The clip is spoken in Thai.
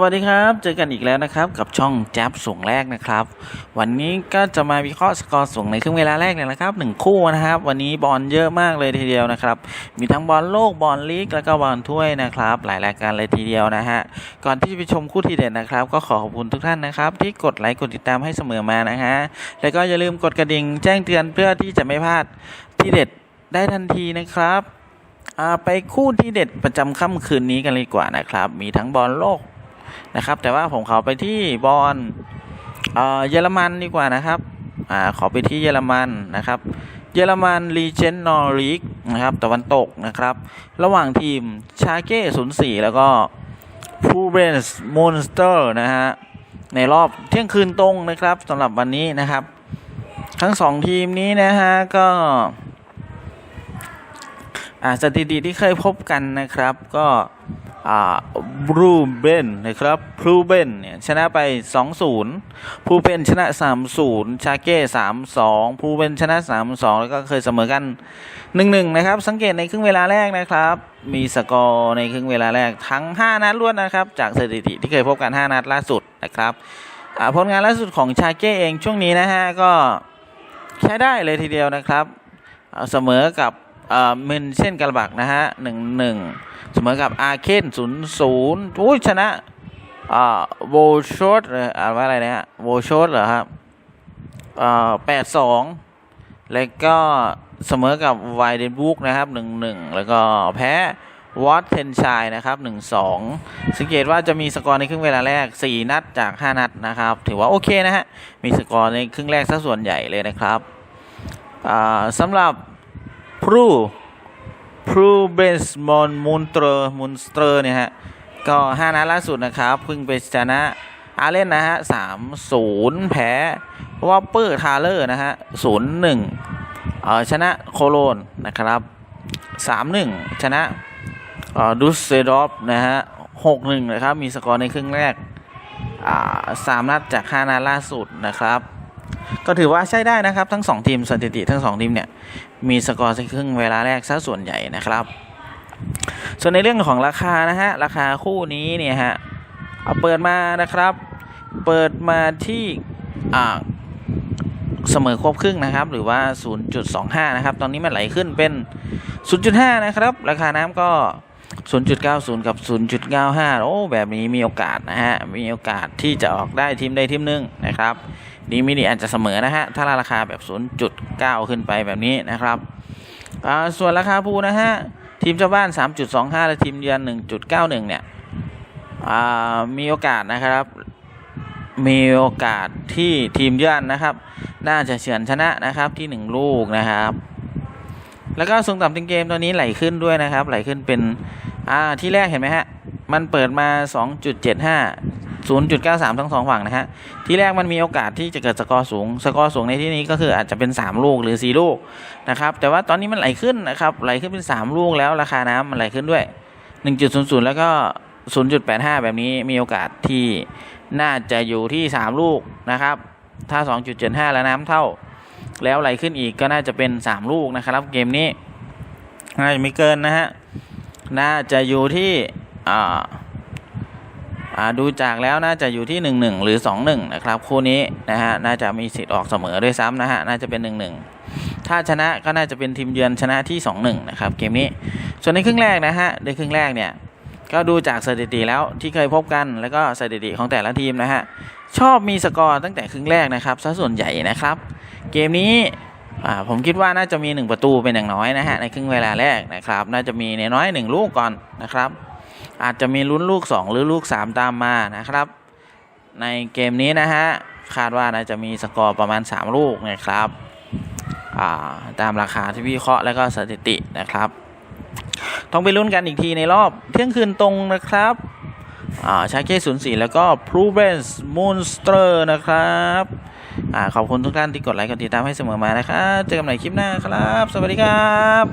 วัสดีครับ เจอกันอีกแล้วนะครับ กับช่องแจ๊บส่งแรกนะครับ วันนี้ก็จะมาวิเคราะห์สกอร์ส่งในครึ่งเวลาแรกเลยนะครับหนึ่งคู่นะครับ วันนี้บอลเยอะมากเลยทีเดียวนะครับ มีทั้งบอลโลกบอลลีกแล้วก็บอลถ้วยนะครับ หลายรายการเลยทีเดียวนะฮะก่อนที่จะไปชมคู่ที่เด็ดนะครับ ก็ขอขอบคุณทุกท่านนะครับ ที่กดไลค์กดติดตามให้เสมอมานะฮะแล้วก็อย่าลืมกดกระดิ่งแจ้งเตือนเพื่อที่จะไม่พลาดที่เด็ดได้ทันทีนะครับไปคู่ที่เด็ดประจำค่ำคืนนี้กันเลยกว่านะครับ มีทั้งบอลโลก นะครับ แต่ว่าผมขอไปที่บอลเออเยอรมันดีกว่านะครับอ่าขอไปที่เยอรมันนะครับ เยอรมันรีเจนนอริกนะครับตะวันตกนะครับ ระหว่างทีมชาเก้04แล้วก็ฟูเบนส์มอนสเตอร์นะฮะในรอบเที่ยงคืนตรงนะครับสำหรับวันนี้นะครับ ทั้งสองทีมนี้นะฮะก็อ่าสถิติที่เคยพบกันนะครับ ก็ บรูเบนนะครับบรูเบนเนี่ยชนะไป 2-0พูเบนชนะ 3-0 ชาเก้ 3-2พูเบนชนะ 3-2 แล้วก็เคยเสมอกัน 1-1 นะครับ สังเกตในครึ่งเวลาแรกนะครับ มีสกอร์ในครึ่งเวลาแรกทั้ง 5 นัดรวดนะครับ จากสถิติที่เคยพบกัน 5 นัดล่าสุดนะครับผลงานล่าสุดของชาเก้เองช่วงนี้นะฮะก็ใช้ได้เลยทีเดียวนะครับเสมอกับ เอ่อเมนเช่นกระบักนะฮะหนึ่งหนึ่งเสมอกับอาเคนศูนย์ศูนย์อุ้ยชนะอ่าโวชดเลยอ่านว่าอะไรนะฮะโวชดเหรอครับอ่าแปดสองแล้วก็เสมอกับไวเดนบุกนะครับหนึ่งหนึ่งแล้วก็แพ้วอตเทนชัยนะครับหนึ่งสองสังเกตว่าจะมีสกอร์ในครึ่งเวลาแรก 4 นัดจาก 5 นัดนะครับ ถือว่าโอเคนะฮะ มีสกอร์ในครึ่งแรกซะส่วนใหญ่เลยนะครับอ่าสำหรับ พรูพรูเบสมอนมูนเตอร์มูนสเตอร์เนี่ยฮะ ก็ห้านัดล่าสุดนะครับเพิ่งไปชนะอาเล่นนะฮะสามศูนย์แพ้วอปเปอร์ทาเลอร์นะฮะศูนย์หนึ่งเอ่อชนะโคโลนนะครับสามหนึ่งชนะเออดุสเซดอฟนะฮะหกหนึ่งนะครับ มีสกอร์ในครึ่งแรกอ่าสามนัดจากห้านัดล่าสุดนะครับ ก็ถือว่าใช้ได้นะครับ ทั้งสองทีมสถิติทั้งสองทีมเนี่ย มีสกอร์ในครึ่งเวลาแรกซะส่วนใหญ่นะครับ ส่วนในเรื่องของราคานะฮะ ราคาคู่นี้เนี่ยฮะเอาเปิดมานะครับ เปิดมาที่อ่าเสมอครบครึ่งนะครับ หรือว่า 0.25 นะครับ ตอนนี้มันไหลขึ้นเป็น 0.5 นะครับ ราคาน้ำก็ 0.90 กับ 0.95 โอ้ แบบนี้มีโอกาสนะฮะ มีโอกาสที่จะออกได้ทีมใดทีมหนึ่งนะครับ ดีมินิอาจจะเสมอนะฮะ ถ้าราคาแบบ 0.9 ขึ้นไปแบบนี้นะครับ ส่วนราคาพูนะฮะ ทีมเจ้าบ้าน 3.25 และทีมเยือน 1.91 เนี่ยมีโอกาสนะครับมีโอกาสที่ทีมเยือนนะครับ น่าจะเฉือนชนะนะครับที่ 1 ลูกนะครับ แล้วก็สูงต่ำติงเกมตัวนี้ไหลขึ้นด้วยนะครับ ไหลขึ้นเป็นอ่าที่แรกเห็นไหมฮะ มันเปิดมา 2.75 0.93 ทั้งสองฝั่งนะฮะ ที่แรกมันมีโอกาสที่จะเกิดสกอร์สูง สกอร์สูงในที่นี้ก็คืออาจจะเป็น 3 ลูกหรือ 4 ลูกนะครับ แต่ว่าตอนนี้มันไหลขึ้นนะครับ ไหลขึ้นเป็น 3 ลูกแล้วราคาน้ำมันไหลขึ้นด้วย 1.00 แล้วก็ 0.85 แบบนี้มีโอกาสที่น่าจะอยู่ที่ 3 ลูกนะครับ ถ้า 2.75 แล้วน้ำเท่า แล้วไหลขึ้นอีกก็น่าจะเป็น 3 ลูกนะครับ เกมนี้น่าจะไม่เกินนะฮะ น่าจะอยู่ที่อ่า ดูจากแล้วน่าจะอยู่ที่ 1 1 หรือ 2 1 นะครับ คู่นี้นะฮะน่าจะมีสิทธิ์ออกเสมอด้วยซ้ำนะฮะน่าจะเป็น 1 1 ถ้าชนะก็น่าจะเป็นทีมเยือนชนะที่ 2 1 นะครับเกมนี้ ส่วนในครึ่งแรกนะฮะในครึ่งแรกเนี่ยก็ดูจากสถิติแล้วที่เคยพบกันแล้วก็สถิติของแต่ละทีมนะฮะชอบมีสกอร์ตั้งแต่ครึ่งแรกนะครับซะส่วนใหญ่นะครับ เกมนี้ผมคิดว่าน่าจะมี 1 ประตูเป็นอย่างน้อยนะฮะในครึ่งเวลาแรกนะครับ น่าจะมีในน้อย 1 ลูกก่อนนะครับ อาจจะมีลุ้นลูก 2 หรือลูก 3 ตามมานะครับ ในเกมนี้นะฮะคาดว่าน่าจะมีสกอร์ประมาณ 3 ลูกนะครับาตามราคาที่วิเคราะห์แล้วก็สถิตินะครับ ต้องไปลุ้นกันอีกทีในรอบเที่ยงคืนตรงนะครับชาเก้ศูนย์สี่แล้วก็พรูเบนส์มูนสเตอร์นะครับอขอบคุณทุกท่านที่กดไลค์กดติดตามให้เสมอมานะครับ เจอกันใหม่คลิปหน้าครับ สวัสดีครับ